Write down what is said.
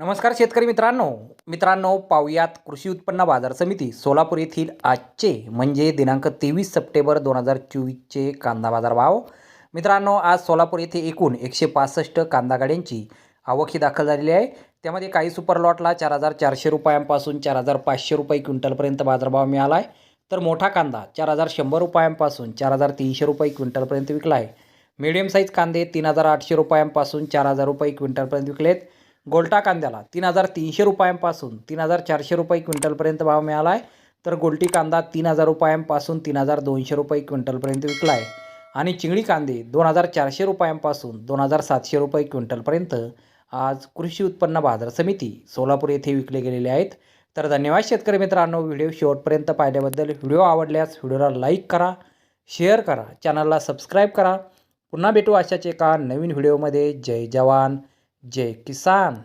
नमस्कार शेतकरी मित्रांनो. मित्रांनो पाहुयात कृषी उत्पन्न बाजार समिती सोलापूर येथील आजचे म्हणजे दिनांक तेवीस सप्टेंबर दोन हजार चोवीसचे कांदा बाजार भाव मित्रांनो आज सोलापूर येथे एकूण एकशे पासष्ट कांदा गाड्यांची आवक ही दाखल झालेली आहे. त्यामध्ये काही सुपर लॉटला चार हजार चारशे रुपयांपासून चार हजार पाचशे रुपये क्विंटलपर्यंत बाजारभाव मिळाला आहे तर मोठा कांदा चार हजार शंभर रुपयांपासून चार हजार तीनशे रुपये क्विंटलपर्यंत विकला आहे मीडियम साईज कांदे तीन हजार आठशे रुपयांपासून चार हजार रुपये क्विंटलपर्यंत विकलेत. गोल्टा कांद्याला तीन हजार तीनशे रुपयांपासून तीन हजार चारशे रुपये क्विंटलपर्यंत भाव मिळाला आहे तर गोल्टी कांदा तीन हजार रुपयांपासून तीन हजार दोनशे रुपये क्विंटलपर्यंत विकला आहे आणि चिंगडी कांदे दोन हजार चारशे रुपयांपासून दोन हजार सातशे रुपये क्विंटलपर्यंत आज कृषी उत्पन्न बाजार समिती सोलापूर येथे विकले गेलेले आहेत. तर धन्यवाद शेतकरी मित्रांनो व्हिडिओ शेवटपर्यंत पाहिल्याबद्दल. व्हिडिओ आवडल्यास व्हिडिओला लाईक करा शेअर करा चॅनलला सबस्क्राईब करा. पुन्हा भेटू अशाच एका नवीन व्हिडिओमध्ये. जय जवान. जय किसान